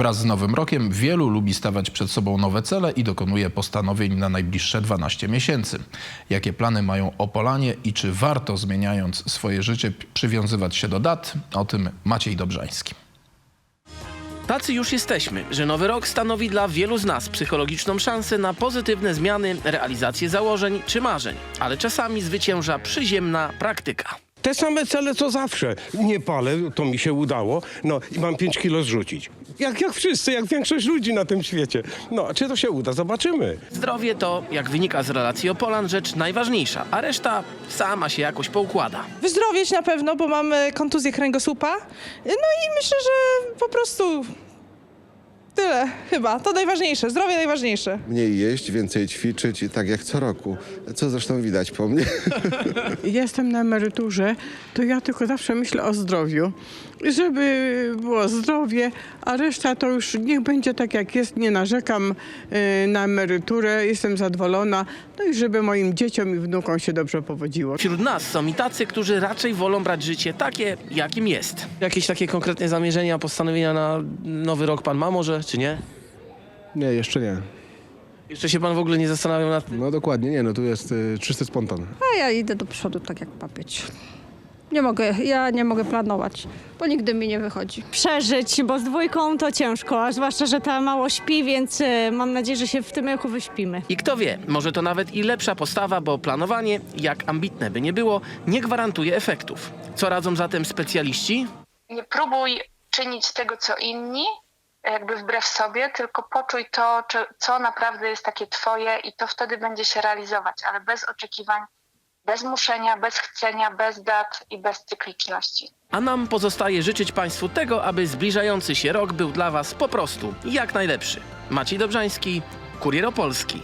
Wraz z Nowym Rokiem wielu lubi stawiać przed sobą nowe cele i dokonuje postanowień na najbliższe 12 miesięcy. Jakie plany mają Opolanie i czy warto zmieniając swoje życie przywiązywać się do dat? O tym Maciej Dobrzański. Tacy już jesteśmy, że nowy rok stanowi dla wielu z nas psychologiczną szansę na pozytywne zmiany, realizację założeń czy marzeń, ale czasami zwycięża przyziemna praktyka. Te same cele co zawsze. Nie palę, to mi się udało. No i mam 5 kilo zrzucić. Jak, jak wszyscy, jak większość ludzi na tym świecie. No, a czy to się uda? Zobaczymy. Zdrowie to, jak wynika z relacji Opolan, rzecz najważniejsza, a reszta sama się jakoś poukłada. Wyzdrowieć na pewno, bo mamy kontuzję kręgosłupa. No i myślę, że po prostu tyle chyba. To najważniejsze. Zdrowie najważniejsze. mniej jeść, więcej ćwiczyć i tak jak co roku. Co zresztą widać po mnie. jestem na emeryturze, to ja tylko zawsze myślę o zdrowiu. Żeby było zdrowie, a reszta to już niech będzie tak jak jest. Nie narzekam y, na emeryturę, jestem zadowolona. No i żeby moim dzieciom i wnukom się dobrze powodziło. Wśród nas są i tacy, którzy raczej wolą brać życie takie, jakim jest. Jakieś takie konkretne zamierzenia, postanowienia na nowy rok pan ma może, czy nie? Nie, jeszcze nie. Jeszcze się pan w ogóle nie zastanawiał nad tym? No dokładnie, nie, no tu jest y, czysty spontan. A ja idę do przodu tak jak papieć. Nie mogę, ja nie mogę planować, bo nigdy mi nie wychodzi. przeżyć, bo z dwójką to ciężko, a zwłaszcza, że ta mało śpi, więc y, mam nadzieję, że się w tym roku wyśpimy. I kto wie, może to nawet i lepsza postawa, bo planowanie, jak ambitne by nie było, nie gwarantuje efektów. Co radzą zatem specjaliści? nie próbuj czynić tego, co inni, jakby wbrew sobie, tylko poczuj to, co naprawdę jest takie twoje i to wtedy będzie się realizować, ale bez oczekiwań, bez muszenia, bez chcenia, bez dat i bez cykliczności. A nam pozostaje życzyć Państwu tego, aby zbliżający się rok był dla Was po prostu jak najlepszy. Maciej Dobrzański, Kurier Opolski.